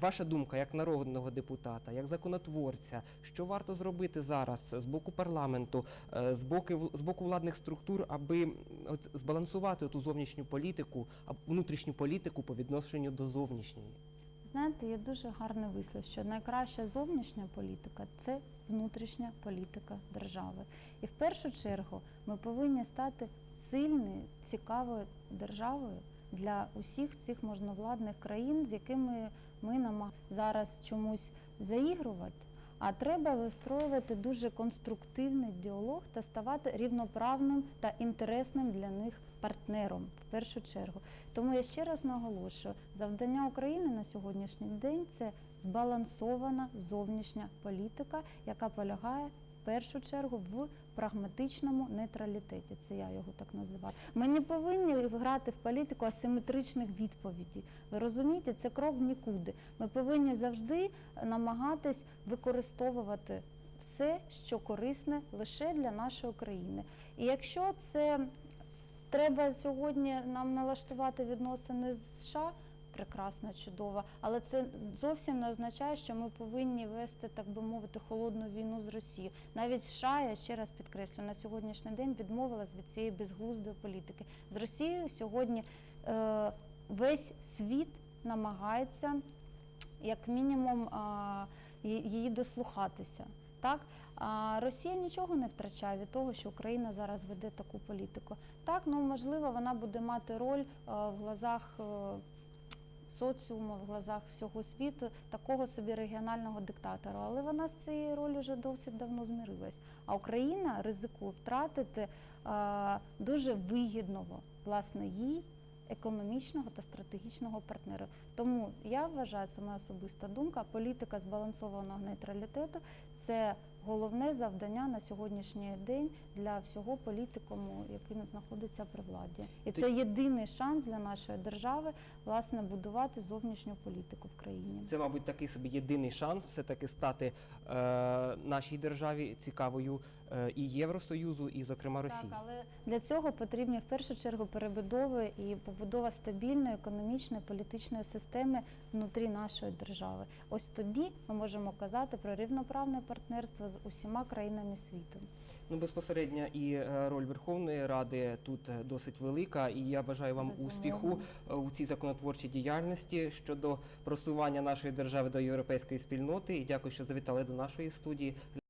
Ваша думка як народного депутата, як законотворця, що варто зробити зараз з боку парламенту, е, з боку, з боку владних структур, аби от, збалансувати ту зовнішню політику, внутрішню політику по відношенню до зовнішньої? Знаєте, є дуже гарний вислів, що найкраща зовнішня політика це внутрішня політика держави. І в першу чергу ми повинні стати сильною, цікавою державою для усіх цих можновладних країн, з якими ми намагаємося зараз чомусь заігрувати. А треба вистроювати дуже конструктивний діалог та ставати рівноправним та інтересним для них партнером в першу чергу. Тому я ще раз наголошую, завдання України на сьогоднішній день це збалансована зовнішня політика, яка полягає в першу чергу в прагматичному нейтралітеті. Це я його так називаю. Ми не повинні грати в політику асиметричних відповідей. Ви розумієте, це крок в нікуди. Ми повинні завжди намагатись використовувати все, що корисне лише для нашої країни. І якщо це треба сьогодні нам налаштувати відносини з США. Прекрасно, чудово, але це зовсім не означає, що ми повинні вести, так би мовити, холодну війну з Росією. Навіть США, я ще раз підкреслю, на сьогоднішній день відмовилась від цієї безглуздої політики. З Росією сьогодні е, весь світ намагається, як мінімум, ї- її дослухатися. Так, а Росія нічого не втрачає від того, що Україна зараз веде таку політику. Так, ну можливо, вона буде мати роль е, в глазах е, соціуму, в глазах всього світу такого собі регіонального диктатора. Але вона з цією ролью вже досить давно змирилась. А Україна ризикує втратити дуже вигідного власне їй економічного та стратегічного партнера. Тому я вважаю, це моя особиста думка. Політика збалансованого нейтралітету це головне завдання на сьогоднішній день для всього політикуму, який знаходиться при владі. І це єдиний шанс для нашої держави власне будувати зовнішню політику в країні. Це, мабуть, такий собі єдиний шанс все-таки стати е, нашій державі цікавою е, і Євросоюзу, і, зокрема, Росії. Так, але для цього потрібні в першу чергу перебудови і побудова стабільної економічної політичної системи внутрі нашої держави. Ось тоді ми можемо казати про рівноправне партнерство з усіма країнами світу. Ну, безпосередньо і е, роль Верховної Ради тут е, досить велика, і я бажаю вам Безумовно. успіху е, у цій законотворчій діяльності щодо просування нашої держави до європейської спільноти. І дякую, що завітали до нашої студії.